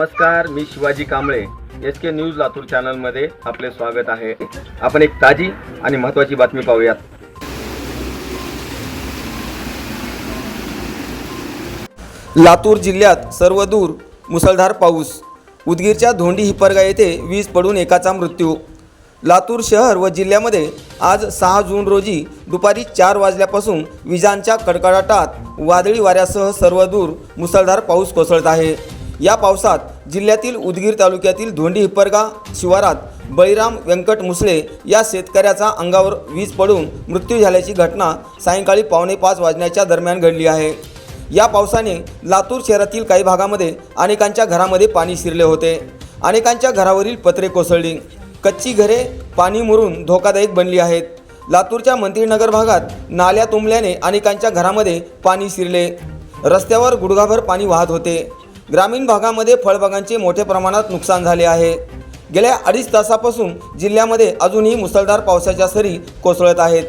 नमस्कार मी Shivaji Kamble. S K news Latur चॅनलमध्ये आपले स्वागत आहे. आपण एक ताजी आणि महत्त्वाची बातमी पाहूयात. लातूर जिल्ह्यात सर्वदूर मुसळधार पाऊस. उदगीरच्या धोंडी हिपरगा येथे वीज पडून एकाचा मृत्यू. लातूर शहर व जिल्ह्यामध्ये आज सहा जून रोजी दुपारी चार वाजल्यापासून विजांच्या कडकडाटात वादळी वाऱ्यासह सर्वदूर मुसळधार पाऊस कोसळत आहे. या पावसात जिल्ह्यातील उदगीर तालुक्यातील धोंडी हिप्परगा शिवारात बळीराम व्यंकट मुसळे या शेतकऱ्याचा अंगावर वीज पडून मृत्यू झाल्याची घटना सायंकाळी पावणे पाच वाजण्याच्या दरम्यान घडली आहे. या पावसाने लातूर शहरातील काही भागामध्ये अनेकांच्या घरामध्ये पाणी शिरले होते. अनेकांच्या घरावरील पत्रे कोसळली. कच्ची घरे पाणी मुरून धोकादायक बनली आहेत. लातूरच्या मंत्रीनगर भागात नाल्या तुंबल्याने अनेकांच्या घरामध्ये पाणी शिरले. रस्त्यावर गुडघाभर पाणी वाहत होते. ग्रामीण भागामध्ये फळबागांचे मोठ्या प्रमाणात नुकसान झाले आहे. गेल्या अडीच तासापासून जिल्ह्यामध्ये अजूनही मुसळधार पावसाच्या सरी कोसळत आहेत.